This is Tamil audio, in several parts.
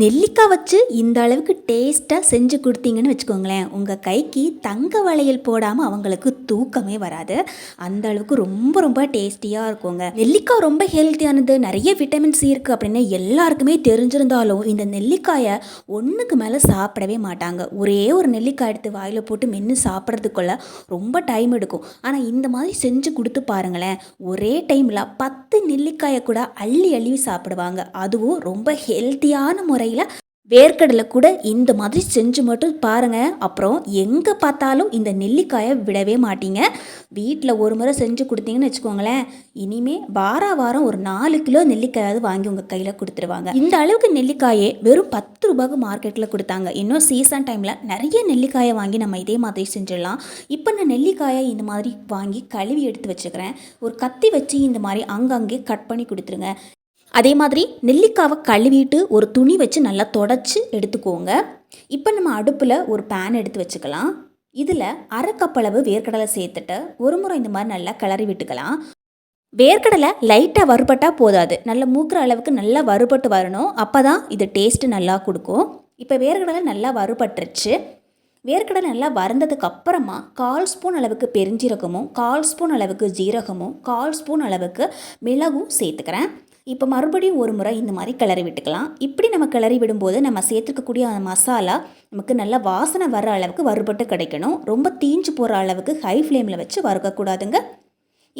நெல்லிக்காய் வச்சு இந்த அளவுக்கு டேஸ்ட்டாக செஞ்சு கொடுத்தீங்கன்னு வச்சுக்கோங்களேன். உங்கள் கைக்கு தங்க வளையல் போடாமல் அவங்களுக்கு தூக்கமே வராது. அந்த அளவுக்கு ரொம்ப ரொம்ப டேஸ்டியாக இருக்குங்க. நெல்லிக்காய் ரொம்ப ஹெல்த்தியானது நிறைய விட்டமின் சி இருக்குது அப்படின்னு எல்லாருக்குமே தெரிஞ்சிருந்தாலும் இந்த நெல்லிக்காயை ஒன்றுக்கு மேலே சாப்பிடவே மாட்டாங்க. ஒரே ஒரு நெல்லிக்காய் எடுத்து வாயில் போட்டு மென்று சாப்பிட்றதுக்குள்ள ரொம்ப டைம் எடுக்கும். ஆனால் இந்த மாதிரி செஞ்சு கொடுத்து பாருங்களேன். ஒரே டைமில் பத்து நெல்லிக்காயை கூட அள்ளி அள்ளி சாப்பிடுவாங்க. அதுவும் ரொம்ப ஹெல்த்தியான முறை முறையில் வேர்க்கடலை கூட இந்த மாதிரி செஞ்சு மட்டும் பாருங்கள் அப்புறம் எங்கே பார்த்தாலும் இந்த நெல்லிக்காயை விடவே மாட்டீங்க. வீட்டில் ஒரு முறை செஞ்சு கொடுத்தீங்கன்னு வச்சுக்கோங்களேன். இனிமே வார வாரம் ஒரு நாலு கிலோ நெல்லிக்காயாவது வாங்கி உங்கள் கையில் கொடுத்துருவாங்க. இந்த அளவுக்கு நெல்லிக்காயே வெறும் பத்து ரூபாய்க்கு மார்க்கெட்டில் கொடுத்தாங்க. இன்னும் சீசன் டைமில் நிறைய நெல்லிக்காயை வாங்கி நம்ம இதே மாதிரி செஞ்சிடலாம். இப்போ நான் நெல்லிக்காயை இந்த மாதிரி வாங்கி கழுவி எடுத்து வச்சுக்கிறேன். ஒரு கத்தி வச்சு இந்த மாதிரி அங்கங்கே கட் பண்ணி கொடுத்துருங்க. அதே மாதிரி நெல்லிக்காவை கழுவிட்டு ஒரு துணி வச்சு நல்லா தொடச்சி எடுத்துக்கோங்க. இப்போ நம்ம அடுப்பில் ஒரு பேன் எடுத்து வச்சுக்கலாம். இதில் அரை வேர்க்கடலை சேர்த்துட்டு ஒரு முறை இந்த மாதிரி நல்லா கிளறி விட்டுக்கலாம். வேர்க்கடலை லைட்டாக வறுபட்டால் போதாது. நல்லா மூக்கிற அளவுக்கு நல்லா வறுபட்டு வரணும். அப்போ தான் இது டேஸ்ட்டு நல்லா கொடுக்கும். இப்போ வேர்க்கடலை நல்லா வறுபட்டுருச்சு. வேர்க்கடலை நல்லா வறந்ததுக்கு அப்புறமா கால் ஸ்பூன் அளவுக்கு பெருஞ்சீரகமும் கால் ஸ்பூன் அளவுக்கு ஜீரகமும் கால் ஸ்பூன் அளவுக்கு மிளகும் சேர்த்துக்கிறேன். இப்போ மறுபடியும் ஒரு முறை இந்த மாதிரி கிளறி விட்டுக்கலாம். இப்படி நம்ம கிளறி விடும்போது நம்ம சேர்த்துக்கக்கூடிய அந்த மசாலா நமக்கு நல்ல வாசனை வர அளவுக்கு வறுபட்டு கிடைக்கணும். ரொம்ப தீஞ்சு போகிற அளவுக்கு ஹை ஃப்ளேமில் வச்சு வறுக்கக்கூடாதுங்க.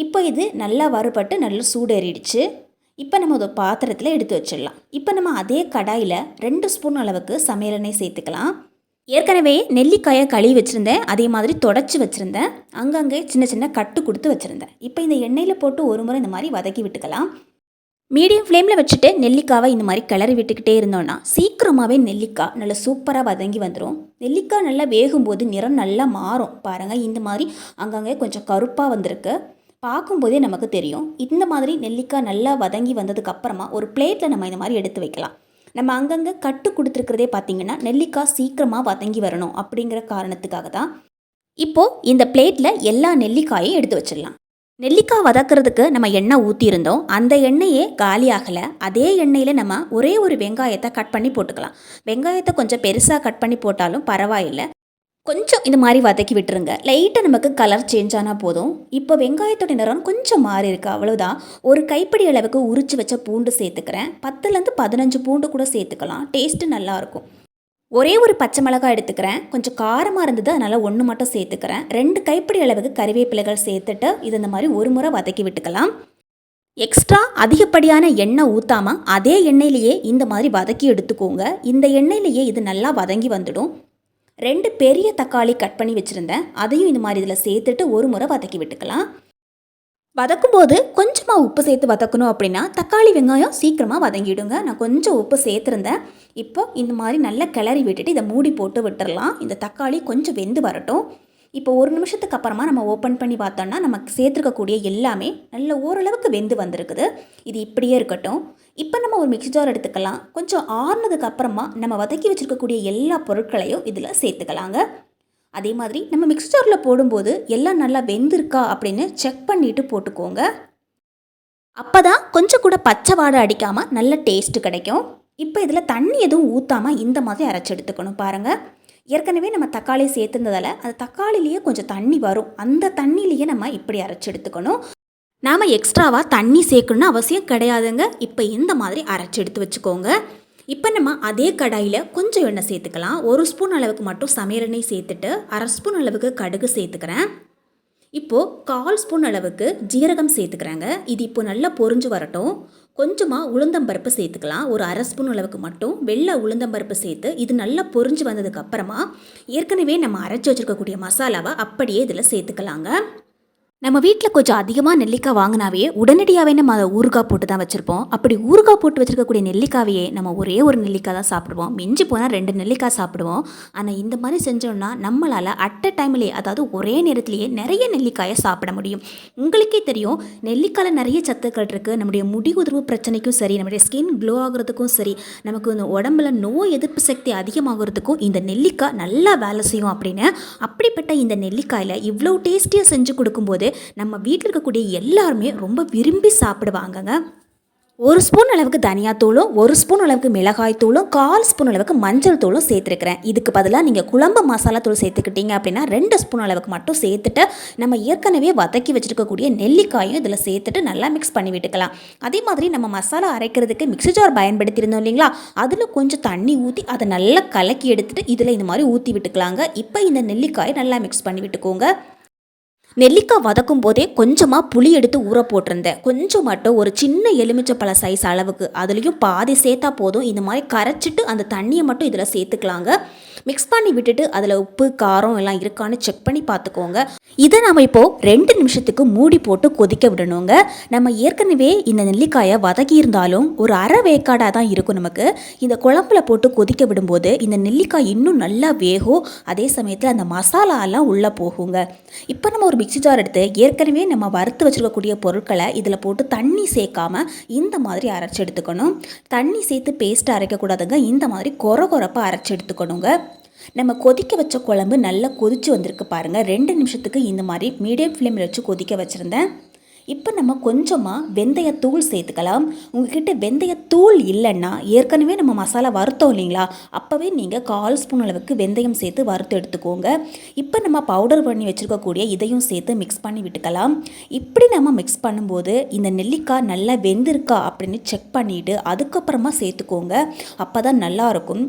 இப்போ இது நல்லா வறுபட்டு நல்லா சூடேறிடுச்சு. இப்போ நம்ம ஒரு பாத்திரத்தில் எடுத்து வச்சிடலாம். இப்போ நம்ம அதே கடாயில் ரெண்டு ஸ்பூன் அளவுக்கு சமையல் எண்ணெய் சேர்த்துக்கலாம். ஏற்கனவே நெல்லிக்காயை கழுவி வச்சுருந்தேன். அதே மாதிரி தொடச்சி வச்சுருந்தேன். அங்கங்கே சின்ன சின்ன கட்டு கொடுத்து வச்சுருந்தேன். இப்போ இந்த எண்ணெயில் போட்டு ஒரு முறை இந்த மாதிரி வதக்கி விட்டுக்கலாம். மீடியம் ஃப்ளேமில் வச்சுட்டு நெல்லிக்காவை இந்த மாதிரி கிளறி விட்டுக்கிட்டே இருந்தோன்னா சீக்கிரமாகவே நெல்லிக்காய் நல்லா சூப்பராக வதங்கி வந்துடும் நெல்லிக்காய் நல்லா வேகும்போது நிறம் நல்லா மாறும். பாருங்கள் இந்த மாதிரி அங்கங்கே கொஞ்சம் கருப்பாக வந்திருக்கு. பார்க்கும்போதே நமக்கு தெரியும். இந்த மாதிரி நெல்லிக்காய் நல்லா வதங்கி வந்ததுக்கப்புறமா ஒரு பிளேட்டில் நம்ம இந்த மாதிரி எடுத்து வைக்கலாம். நம்ம அங்கங்கே கட்டு கொடுத்துருக்கிறதே பார்த்தீங்கன்னா நெல்லிக்காய் சீக்கிரமாக வதங்கி வரணும் அப்படிங்கிற காரணத்துக்காக தான் இப்போது இந்த பிளேட்டில் எல்லா நெல்லிக்காயும் எடுத்து வச்சிடலாம். நெல்லிக்காய் வதக்கிறதுக்கு நம்ம எண்ணெய் ஊற்றியிருந்தோம் அந்த எண்ணெயே காலியாகலை. அதே எண்ணெயில் நம்ம ஒரே ஒரு வெங்காயத்தை கட் பண்ணி போட்டுக்கலாம். வெங்காயத்தை கொஞ்சம் பெருசாக கட் பண்ணி போட்டாலும் பரவாயில்லை. கொஞ்சம் இந்த மாதிரி வதக்கி விட்டுருங்க. லைட்டாக நமக்கு கலர் சேஞ்ச் ஆனால் போதும். இப்போ வெங்காயத்தோட நிறம் கொஞ்சம் மாறி இருக்குது அவ்வளோதான் ஒரு கைப்பிடி அளவுக்கு உரிச்சு வச்ச பூண்டு சேர்த்துக்கிறேன். பத்துலேருந்து பதினஞ்சு பூண்டு கூட சேர்த்துக்கலாம். டேஸ்ட்டு நல்லாயிருக்கும் ஒரே ஒரு பச்சை மிளகாய் எடுத்துக்கிறேன். கொஞ்சம் காரமாக இருந்தது அதனால் ஒன்று மட்டும் சேர்த்துக்கிறேன். ரெண்டு கைப்பிடி அளவுக்கு கறிவேப்பிலைகள் சேர்த்துட்டு இது இந்த மாதிரி ஒரு முறை வதக்கி விட்டுக்கலாம். எக்ஸ்ட்ரா அதிகப்படியான எண்ணெய் ஊற்றாமல் அதே எண்ணெயிலேயே இந்த மாதிரி வதக்கி எடுத்துக்கோங்க. இந்த எண்ணெயிலேயே இது நல்லா வதங்கி வந்துடும். ரெண்டு பெரிய தக்காளி கட் பண்ணி வச்சுருந்தேன். அதையும் இந்த மாதிரி இதில் சேர்த்துட்டு ஒரு முறை வதக்கி விட்டுக்கலாம். வதக்கும்போது கொஞ்சமாக உப்பு சேர்த்து வதக்கணும் அப்படின்னா தக்காளி வெங்காயம் சீக்கிரமாக வதங்கிடுங்க. நான் கொஞ்சம் உப்பு சேர்த்துருந்தேன். இப்போ இந்த மாதிரி நல்லா கிளறி விட்டுட்டு இதை மூடி போட்டு விட்டுறலாம். இந்த தக்காளி கொஞ்சம் வெந்து வரட்டும். இப்போ ஒரு நிமிஷத்துக்கு அப்புறமா நம்ம ஓப்பன் பண்ணி பார்த்தோம்னா நமக்கு சேர்த்துருக்கக்கூடிய எல்லாமே நல்ல ஓரளவுக்கு வெந்து வந்திருக்குது. இது இப்படியே இருக்கட்டும். இப்போ நம்ம ஒரு மிக்சி ஜார் எடுத்துக்கலாம். கொஞ்சம் ஆறுனதுக்கு அப்புறமா நம்ம வதக்கி வச்சுருக்கக்கூடிய எல்லா பொருட்களையும் இதில் சேர்த்துக்கலாங்க. அதே மாதிரி நம்ம மிக்சரில் போடும்போது எல்லாம் நல்லா வெந்திருக்கா அப்படின்னு செக் பண்ணிவிட்டு போட்டுக்கோங்க. அப்போ தான் கொஞ்சம் கூட பச்சை வாடை அடிக்காமல் நல்ல டேஸ்ட்டு கிடைக்கும். இப்போ இதில் தண்ணி எதுவும் ஊற்றாமல் இந்த மாதிரி அரைச்சி எடுத்துக்கணும் பாருங்கள் ஏற்கனவே நம்ம தக்காளி சேர்த்துருந்ததால் அந்த தக்காளிலேயே கொஞ்சம் தண்ணி வரும். அந்த தண்ணியிலேயே நம்ம இப்படி அரைச்சி எடுத்துக்கணும். நாம் எக்ஸ்ட்ராவாக தண்ணி சேர்க்கணும்னு அவசியம் கிடையாதுங்க. இப்போ இந்த மாதிரி அரைச்சி எடுத்து வச்சுக்கோங்க. இப்போ நம்ம அதே கடாயில் கொஞ்சம் எண்ணெய் சேர்த்துக்கலாம். ஒரு ஸ்பூன் அளவுக்கு மட்டும் சமையல் எண்ணெய் சேர்த்துட்டு அரை ஸ்பூன் அளவுக்கு கடுகு சேர்த்துக்கிறேன். இப்போது கால் ஸ்பூன் அளவுக்கு ஜீரகம் சேர்த்துக்கிறாங்க. இது இப்போ நல்லா பொரிஞ்சு வரட்டும். கொஞ்சமாக உளுந்தம்பருப்பு சேர்த்துக்கலாம். ஒரு அரை ஸ்பூன் அளவுக்கு மட்டும் வெள்ளை உளுந்தம்பருப்பு சேர்த்து இது நல்லா பொரிஞ்சு வந்ததுக்கப்புறமா ஏற்கனவே நம்ம அரைச்சி வச்சுருக்கக்கூடிய மசாலாவை அப்படியே இதில் சேர்த்துக்கலாங்க. நம்ம வீட்டில் கொஞ்சம் அதிகமாக நெல்லிக்காய் வாங்கினாவே உடனடியாகவே நம்ம அதை ஊறுகாய் போட்டு தான் வச்சுருப்போம். அப்படி ஊறுகாய் போட்டு வச்சுருக்கக்கூடிய நெல்லிக்காவையே நம்ம ஒரே ஒரு நெல்லிக்காய் தான் சாப்பிடுவோம். மிஞ்சி போனால் ரெண்டு நெல்லிக்காய் சாப்பிடுவோம். ஆனால் இந்த மாதிரி செஞ்சோம்னா நம்மளால் அட் அ டைம்லேயே அதாவது ஒரே நேரத்திலேயே நிறைய நெல்லிக்காயை சாப்பிட முடியும். உங்களுக்கே தெரியும் நெல்லிக்காயில் நிறைய சத்துக்கள் இருக்குது நம்முடைய முடி உதிர்வு பிரச்சனைக்கும் சரி நம்முடைய ஸ்கின் க்ளோ ஆகிறதுக்கும் சரி நமக்கு இந்த உடம்புல நோய் எதிர்ப்பு சக்தி அதிகமாகிறதுக்கும் இந்த நெல்லிக்காய் நல்லா வேலை செய்யும் அப்படின்னு அப்படிப்பட்ட இந்த நெல்லிக்காயில் இவ்வளோ டேஸ்டியாக செஞ்சு கொடுக்கும்போது நம்ம வீட்டில் இருக்கக்கூடிய எல்லாருமே ரொம்ப விரும்பி சாப்பிடுவாங்கங்க. ஒரு ஸ்பூன் அளவுக்கு தனியாத்தூளும் ஒரு ஸ்பூன் அளவுக்கு மிளகாய் தூளும் கால் ஸ்பூன் அளவுக்கு மஞ்சள் தூளும் சேர்த்துருக்கிறேன். இதுக்கு பதிலாக நீங்கள் குழம்பு மசாலா தூள் சேர்த்துக்கிட்டீங்க அப்படின்னா ரெண்டு ஸ்பூன் அளவுக்கு மட்டும் சேர்த்துட்டு நம்ம ஏற்கனவே வதக்கி வச்சுருக்கக்கூடிய நெல்லிக்காயும் இதில் சேர்த்துட்டு நல்லா மிக்ஸ் பண்ணி விட்டுக்கலாம். அதே மாதிரி நம்ம மசாலா அரைக்கிறதுக்கு மிக்ஸி ஜார் பயன்படுத்தியிருந்தோம் இல்லைங்களா? அதில் கொஞ்சம் தண்ணி ஊற்றி அதை நல்லா கலக்கி எடுத்துகிட்டு இதில் இந்த மாதிரி ஊற்றி விட்டுக்கலாங்க. இப்போ இந்த நெல்லிக்காயை நல்லா மிக்ஸ் பண்ணி விட்டுக்கோங்க. நெல்லிக்காய் வதக்கும் போதே கொஞ்சமாக புளி எடுத்து ஊற போட்டிருந்தேன். கொஞ்சம் மட்டும் ஒரு சின்ன எலுமிச்சப்பழ சைஸ் அளவுக்கு. அதுலேயும் பாதி சேர்த்தா போதும். இந்த மாதிரி கரைச்சிட்டு அந்த தண்ணியை மட்டும் இதில் சேர்த்துக்கலாங்க. மிக்ஸ் பண்ணி விட்டுட்டு அதில் உப்பு காரம் எல்லாம் இருக்கான்னு செக் பண்ணி பார்த்துக்கோங்க. இதை நம்ம இப்போது ரெண்டு நிமிஷத்துக்கு மூடி போட்டு கொதிக்க விடணுங்க. நம்ம ஏற்கனவே இந்த நெல்லிக்காயை வதக்கி இருந்தாலும் ஒரு அரை வேக்காடாக தான் இருக்கும் நமக்கு. இந்த குழம்புல போட்டு கொதிக்க விடும்போது இந்த நெல்லிக்காய் இன்னும் நல்லா வேகும். அதே சமயத்தில் அந்த மசாலாலாம் உள்ளே போகுங்க. இப்போ நம்ம ஒரு மிக்சி ஜார் எடுத்து ஏற்கனவே நம்ம வறுத்து வச்சுருக்கக்கூடிய பொருட்களை இதில் போட்டு தண்ணி சேர்க்காமல் இந்த மாதிரி அரைச்சி எடுத்துக்கணும். தண்ணி சேர்த்து பேஸ்ட் அரைக்கக்கூடாதுங்க. இந்த மாதிரி கொர கொரப்பாக அரைச்சி எடுத்துக்கணுங்க. நம்ம கொதிக்க வச்ச குழம்பு நல்லா கொதிச்சு வந்திருக்கு பாருங்கள் ரெண்டு நிமிஷத்துக்கு இந்த மாதிரி மீடியம் ஃப்ளேமில் வச்சு கொதிக்க வச்சுருந்தேன். இப்போ நம்ம கொஞ்சமாக வெந்தயத்தூள் சேர்த்துக்கலாம். உங்ககிட்ட வெந்தயத்தூள் இல்லைன்னா ஏற்கனவே நம்ம மசாலா வறுத்தோம் இல்லைங்களா? அப்போவே நீங்கள் கால் ஸ்பூன் அளவுக்கு வெந்தயம் சேர்த்து வறுத்து எடுத்துக்கோங்க. இப்போ நம்ம பவுடர் பண்ணி வச்சுருக்கக்கூடிய இதையும் சேர்த்து மிக்ஸ் பண்ணி விட்டுக்கலாம். இப்படி நம்ம மிக்ஸ் பண்ணும்போது இந்த நெல்லிக்காய் நல்லா வெந்திருக்கா அப்படின்னு செக் பண்ணிவிட்டு அதுக்கப்புறமா சேர்த்துக்கோங்க. அப்போ தான் நல்லாயிருக்கும்.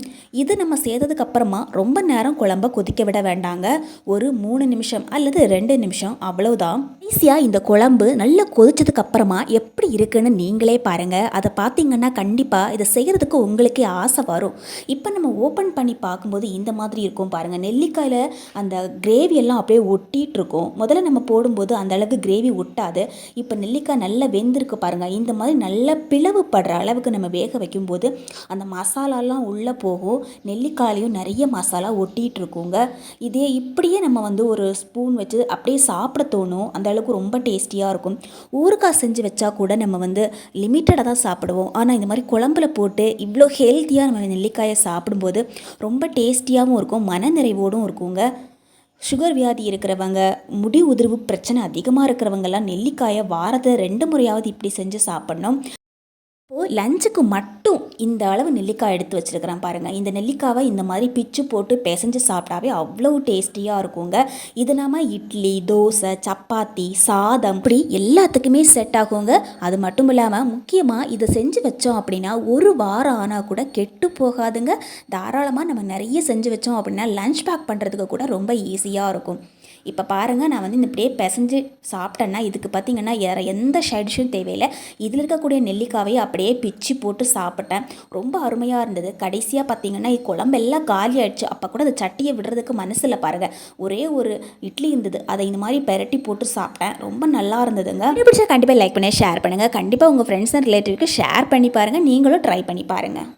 இது நம்ம சேர்த்ததுக்கப்புறமா ரொம்ப நேரம் குழம்ப கொதிக்க விட வேண்டாங்க. ஒரு மூணு நிமிஷம் அல்லது ரெண்டு நிமிஷம் அவ்வளோதான் ஈஸியாக இந்த குழம்பு நல்லா கொதிச்சதுக்கு அப்புறமா எப்படி இருக்குன்னு நீங்களே பாருங்கள் அதை பார்த்தீங்கன்னா கண்டிப்பாக இதை செய்கிறதுக்கு உங்களுக்கே ஆசை வரும். இப்போ நம்ம ஓப்பன் பண்ணி பார்க்கும்போது இந்த மாதிரி இருக்கும் பாருங்கள் நெல்லிக்காயில் அந்த கிரேவி எல்லாம் அப்படியே ஒட்டிகிட்டு இருக்கும். முதல்ல நம்ம போடும்போது அந்த அளவுக்கு கிரேவி ஒட்டாது. இப்போ நெல்லிக்காய் நல்லா வெந்திருக்கு பாருங்கள் இந்த மாதிரி நல்லா பிளவுபடுற அளவுக்கு நம்ம வேக வைக்கும்போது அந்த மசாலாலாம் உள்ளே போகும். நெல்லிக்காயிலையும் நிறைய மசாலா ஒட்டிகிட்டு இருக்குங்க. இதே இப்படியே நம்ம வந்து ஒரு ஸ்பூன் வச்சு அப்படியே சாப்பிட தோணும். அந்தளவுக்கு ரொம்ப டேஸ்டியாக இருக்கும். ஊறுகாய் செஞ்சு வச்சா கூட நம்ம வந்து லிமிட்டடாக தான் சாப்பிடுவோம். ஆனால் இந்த மாதிரி குழம்புல போட்டு இவ்வளோ ஹெல்த்தியாக நம்ம நெல்லிக்காயை சாப்பிடும்போது ரொம்ப டேஸ்டியாகவும் இருக்கும் மன நிறைவோடும் இருக்குங்க. சுகர் வியாதி இருக்கிறவங்க முடி உதிர்வு பிரச்சனை அதிகமாக இருக்கிறவங்கெல்லாம் நெல்லிக்காயை வாரத்தை ரெண்டு முறையாவது இப்படி செஞ்சு சாப்பிட்ணும். இப்போது லஞ்சுக்கு மட்டும் இந்த அளவு நெல்லிக்காய் எடுத்து வச்சுருக்கிறேன் பாருங்கள் இந்த நெல்லிக்காவை இந்த மாதிரி பிச்சு போட்டு பிசைஞ்சு சாப்பிட்டாவே அவ்வளோ டேஸ்டியாக இருக்குங்க. இது இல்லாமல் இட்லி தோசை சப்பாத்தி சாதம் இப்படி எல்லாத்துக்குமே செட் ஆகுங்க. அது மட்டும் இல்லாமல் முக்கியமாக இதை செஞ்சு வச்சோம் அப்படின்னா ஒரு வாரம் ஆனால் கூட கெட்டு போகாதுங்க. தாராளமாக நம்ம நிறைய செஞ்சு வச்சோம் அப்படின்னா லஞ்ச் பேக் பண்ணுறதுக்கு கூட ரொம்ப ஈஸியாக இருக்கும். இப்போ பாருங்கள் நான் வந்து இந்த இப்படியே பிசைஞ்சு சாப்பிட்டேன்னா இதுக்கு பார்த்திங்கன்னா வேறு எந்த ஷைடிஷும் தேவையில்லை. இதில் இருக்கக்கூடிய நெல்லிக்காவையும் அப்படியே பிச்சு போட்டு சாப்பிட்டேன். ரொம்ப அருமையாக இருந்தது. கடைசியாக பார்த்திங்கன்னா குழம்பெல்லாம் காலி ஆயிடுச்சு. அப்போ கூட அந்த சட்டியை விடுறதுக்கு மனசில் பாருங்கள் ஒரே ஒரு இட்லி இருந்தது. அதை இந்த மாதிரி பெரட்டி போட்டு சாப்பிட்டேன். ரொம்ப நல்லா இருந்ததுங்க. பிடிச்சா கண்டிப்பாக லைக் பண்ணி ஷேர் பண்ணுங்கள் கண்டிப்பாக உங்கள் ஃப்ரெண்ட்ஸ் அண்ட் ரிலேட்டிவ்க்கு ஷேர் பண்ணி பாருங்கள் நீங்களும் ட்ரை பண்ணி பாருங்கள்